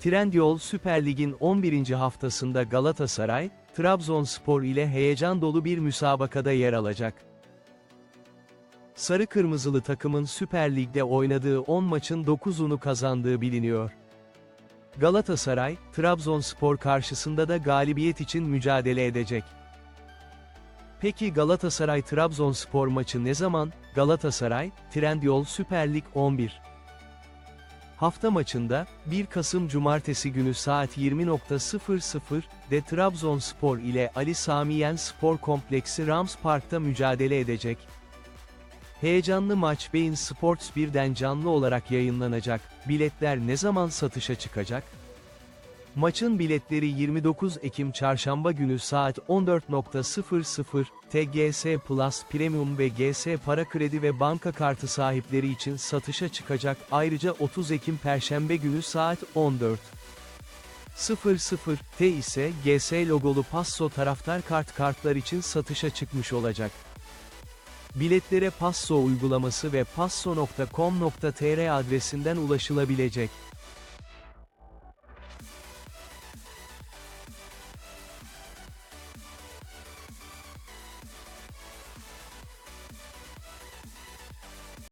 Trendyol Süper Lig'in 11. haftasında Galatasaray, Trabzonspor ile heyecan dolu bir müsabakada yer alacak. Sarı Kırmızılı takımın Süper Lig'de oynadığı 10 maçın 9'unu kazandığı biliniyor. Galatasaray, Trabzonspor karşısında da galibiyet için mücadele edecek. Peki Galatasaray-Trabzonspor maçı ne zaman? Galatasaray, Trendyol Süper Lig 11. Hafta maçında, 1 Kasım Cumartesi günü saat 20.00'de Trabzonspor ile Ali Sami Yen Spor Kompleksi Rams Park'ta mücadele edecek. Heyecanlı maç Bein Sports 1'den canlı olarak yayınlanacak. Biletler ne zaman satışa çıkacak? Maçın biletleri 29 Ekim Çarşamba günü saat 14.00 TGS Plus Premium ve GS Para Kredi ve banka kartı sahipleri için satışa çıkacak. Ayrıca 30 Ekim Perşembe günü saat 14. 00 T ise GS logolu Passo taraftar kart kartlar için satışa çıkmış olacak. Biletlere Passo uygulaması ve passo.com.tr adresinden ulaşılabilecek.